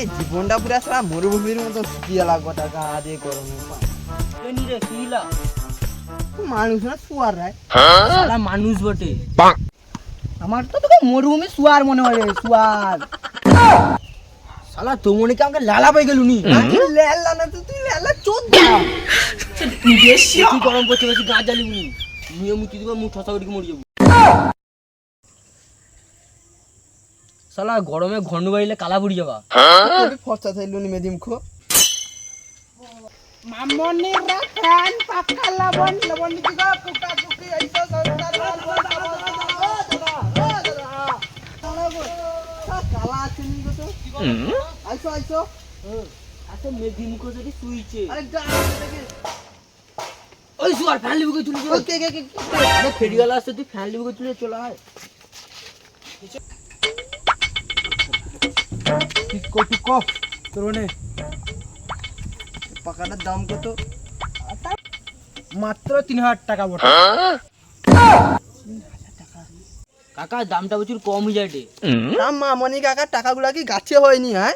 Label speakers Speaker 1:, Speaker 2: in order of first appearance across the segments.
Speaker 1: এই জীবনটা পুরো সারা মরুভূমির মতো শুকিয়ে লাগবো টাকা আদে গরমে
Speaker 2: কিলা
Speaker 1: মানুষ না শুয়ার রায়।
Speaker 2: শালা মানুষ বটে।
Speaker 1: আমার তো তোকে মরুভূমি শুয়ার মনে হয় শুয়ার।
Speaker 2: শালা তো মনে কি আমাকে লালা পাই গেলুনি?
Speaker 1: লেলা না তো তুই লেলা চোদ
Speaker 2: কি গরম করছে বেশি গা জ্বালি মুনি মুয়ে মুতি দিব মুখ ঠসা করে মরি যাব। শালা গরমে ঘন্ড বাড়িলে কালা পড়ি যাবা
Speaker 1: ফর্সা থাইলো নি মেদিম খো
Speaker 3: মামনিরা ফ্যান পাক্কা লবণ লবণ দিগা পুকা পুকি
Speaker 1: কালা আছে নি গো তো আইসো আইসো
Speaker 2: আচ্ছা মেঘি মুখ যদি শুইছে
Speaker 1: আরে যা দেখে
Speaker 2: ওই সুয়ার ফ্যান লিবুকে তুলে চলে
Speaker 1: কে কে কে
Speaker 2: আরে ফেরিওয়ালা আসছে তুই ফ্যান লিবুকে তুলে চলে আয়
Speaker 3: টিকো টিকো তোরনে
Speaker 1: পাকাটার দাম কত?
Speaker 3: মাত্র তিন হাজার টাকা বটে।
Speaker 2: কাকা দামটা প্রচুর কম হয়ে যায়
Speaker 1: না মামনি কাকা টাকাগুলা কি গাছে হয়নি হ্যাঁ?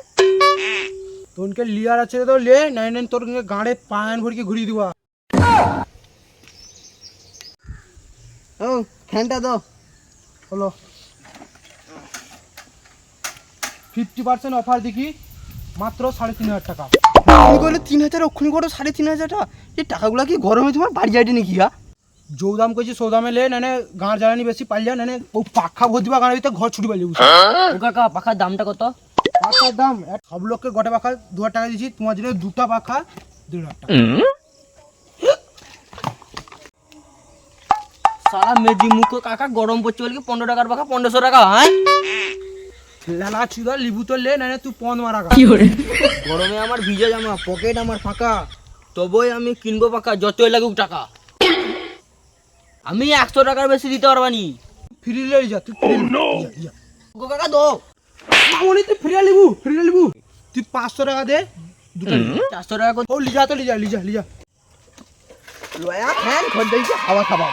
Speaker 3: তোনকে লিয়ার আছে তো লে নাই নাই তোর গাড়ে পায়ন ভরকে ঘুরিয়ে দিবা।
Speaker 1: ও ফ্যানটা দাও।
Speaker 3: হলো ফিফটি পার্সেন্ট অফার দেখি মাত্র সাড়ে তিন হাজার টাকা।
Speaker 1: তুমি বলে তিন হাজার অক্ষুনি করো সাড়ে তিন হাজার টাকা। এই টাকাগুলা কি গরমে তোমার? বাড়ি যায়নি নাকি হ্যাঁ
Speaker 3: যৌ দাম কইছি সৌ দামে লে নানে গাঁড় জ্বালানি বেশি পাইলে নানে ও পাখা ভর দিবা গাঁড়ের ভিতরে ঘর ছুটি পাইলে
Speaker 2: ও কাকা পাখার দামটা কত?
Speaker 3: পাখার দাম সব লোককে গোটা পাখা দু হাজার টাকা দিয়েছি তোমার জন্য দুটা পাখা দেড় হাজার টাকা।
Speaker 2: সারা মেজি মুখ কাকা গরম পড়ছে বলে কি পনেরো টাকার পাখা পনেরোশো টাকা হ্যাঁ
Speaker 3: লালা চুদা লিবু তো লে নানে তুই পন মারা গা।
Speaker 2: গরমে আমার ভিজে জামা পকেট আমার ফাঁকা। তবেই আমি কিনবো পাকা যতই লাগুক টাকা। আমি একশো টাকার বেশি দিতে পারবানি
Speaker 3: ফ্রি লে যা তুই ফ্রি যা
Speaker 2: গো কাকা দো
Speaker 3: মামনি তুই ফ্রি লিবু ফ্রি লিবু। তুই পাঁচশো টাকা দে দুটো
Speaker 2: চারশো টাকা করে
Speaker 3: ও লিজা তো লিজা লিজা লিজা।
Speaker 1: লয়া ফ্যান দিয়েছে হাওয়া খাবা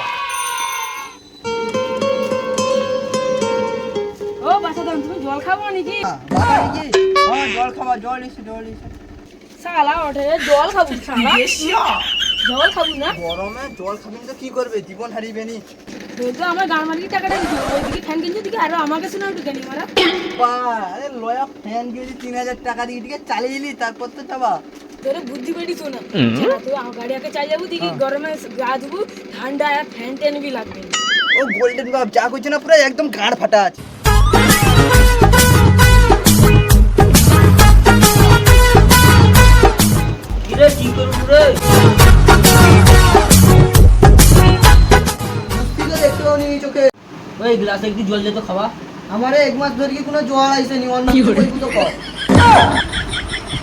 Speaker 4: খাব নাকি?
Speaker 1: হ্যাঁ জল খাবা জল এসে জল এসে
Speaker 4: শালা ওঠে জল খাব শালা। জল খাব না?
Speaker 1: গরমে জল খাবি তো কি করবে? জীবন হারিবে নি।
Speaker 4: বলতো আমার গান মালিক টাকাটা দিতে ওইদিকে ফ্যান কিনছে দিকে আরও আমাকে শোনা একটু জানি মারা
Speaker 1: বা, আরে লয়া ফ্যান কিনেছি তিন হাজার টাকা দিয়ে দিকে চালিয়ে এলি তারপর তো যাবা
Speaker 4: তোরে বুদ্ধি বেড়ি শোনা তুই আমার গাড়ি আগে চাই যাব দিকে গরমে গা ধুবো ঠান্ডা আর ফ্যান ট্যান বি লাগবে।
Speaker 1: ও গোল্ডেন বাপ যা করছে না পুরো একদম গাঁড় ফাটা আছে।
Speaker 2: ওই গ্লাসে একটু জল যেত খাওয়া।
Speaker 1: আমারে এক মাস ধরে কি কোনো জল আইছে নি? অন্য কিছু কইবো তো কর।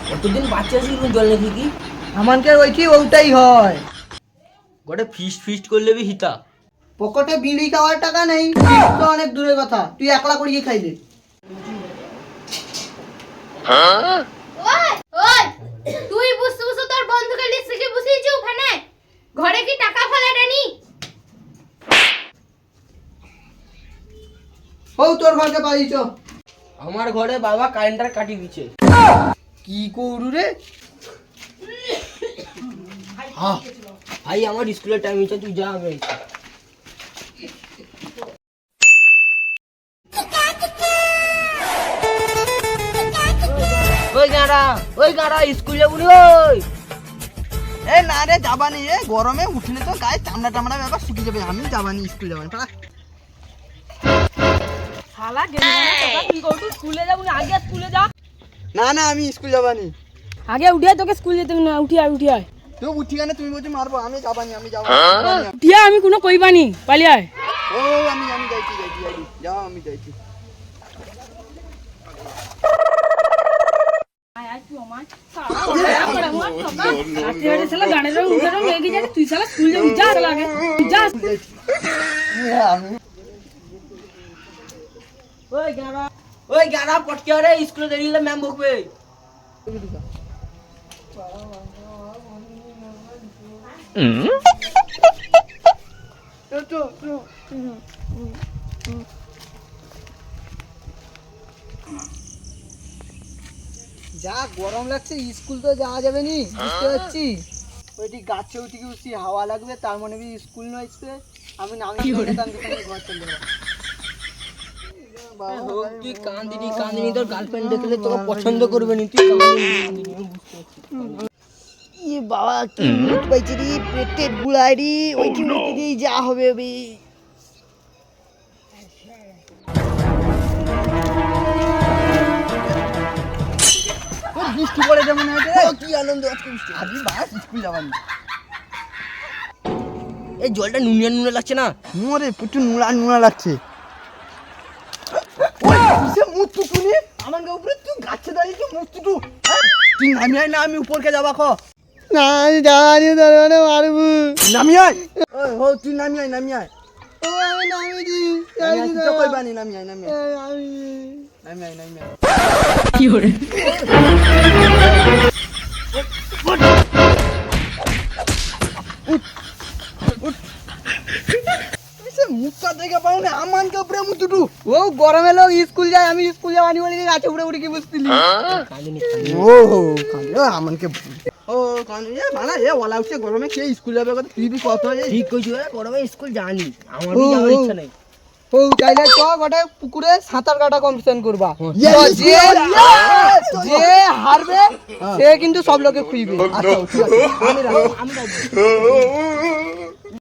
Speaker 2: কতদিন বাচ্চা আছি কোনো জল নেই কি
Speaker 1: আমানকে ওইটি ওটাই হয়।
Speaker 2: গোটে ফিস্ট ফিস্ট করলে বি হিতা।
Speaker 1: পকেটে বিড়ি খাওয়ার টাকা নেই। তো অনেক দূরের কথা। তুই একলা করিয়ে খাইলে।
Speaker 5: তুই বুঝতে বুঝতে তোর বন্ধুকে লিস্ট বসিয়েছি ওখানে। ঘরে কি টাকা ফেলে নি?
Speaker 1: ও তোর ঘরকে পাইছ
Speaker 2: আমার ঘরে বাবা কারেন্টার কাটি দিচ্ছে
Speaker 1: কি করু রে?
Speaker 2: ভাই আমার স্কুলের টাইম হচ্ছে তুই যা আমি গাড়া ওই গাড়া স্কুল যাব ওই।
Speaker 1: এ না রে যাবানি এ গরমে উঠলে তো গায়ে চামড়া টামড়া ব্যাপার শুকিয়ে যাবে। আমি যাবানি স্কুল যাবানি পালা।
Speaker 4: শালা গেলি না তুই স্কুলে যাব আগে স্কুলে যা।
Speaker 1: না না আমি স্কুল যাবানি
Speaker 4: আগে উঠে তোকে স্কুল যেতে না উঠি আয় উঠি আয়।
Speaker 1: তুই উঠি কেন? তুমি বলছো মারবো আমি যাবানি আমি যাব
Speaker 4: উঠি আয়, আমি কোনো কইবানি পালি আয়।
Speaker 1: ও আমি আমি যাইছি যাইছি যাইছি। যাও আমি যাইছি
Speaker 4: আয় আয় তুই আমার শালা ওঠে করে আমার সকা রাতে রাতে শালা গানের রং উঠে রং লেগে যায় তুই শালা স্কুল যাবি যা শালা আগে তুই যা
Speaker 1: আমি
Speaker 2: ওই গাড়া ওই গাড়া পটকে রে স্কুলে দেরি হলে ম্যাম বকবে
Speaker 1: যা গরম লাগছে স্কুল তো যাওয়া যাবে নি বুঝতে পারছি? ওইটি গাছে উঠে উঠছি হাওয়া লাগবে তার মনে বি স্কুল নয় আসবে আমি নামি তার ঘর চলে
Speaker 2: তুই কান্দিনি কান্দিনি তোর গার্লফ্রেন্ড দেখলে তোকে পছন্দ করবে নি তুই কান্দিনি
Speaker 1: ই বাবা কি মুখ পাইছে রে পেটের গুড়াই রে ওইটি মুখে দিয়ে যা হবে বৃষ্টি পড়ে যেমন হয়েছে। কি আনন্দ আজকে বৃষ্টি। আজকে বাস স্কুল যাবানি
Speaker 2: এই জলটা নুনিয়া নুনিয়া লাগছে না?
Speaker 1: মোরে প্রচুর নোড়া নোড়া লাগছে। আমার উপরে তুই গাছে দাঁড়িয়ে তুই? তুই নামি আয় না আমি উপরকে যাবা খ না আমি যাবানি তোর মারবো নামি আয় তুই নামি আয় নামি আয়। ও আমি মুখটা দেখে পাও না ও গরমে লোক স্কুল যায় আমি স্কুল যাবানি বলে গাছে উপরে উঠে কি বসতিলি ও কান্দো আমানকে ও কান্দো এ বানা এ ওলা উঠছে গরমে কে স্কুল যাবে কথা তুই বি এ
Speaker 2: ঠিক কইছো গরমে স্কুল জানি আমার যাওয়ার ইচ্ছা নাই।
Speaker 1: ও চাইলে চ গোটে পুকুরে সাঁতার কাটা কম্পিটিশন করবা। যে যে হারবে সে কিন্তু সব লোকে খুঁজবে আচ্ছা আমি আমি।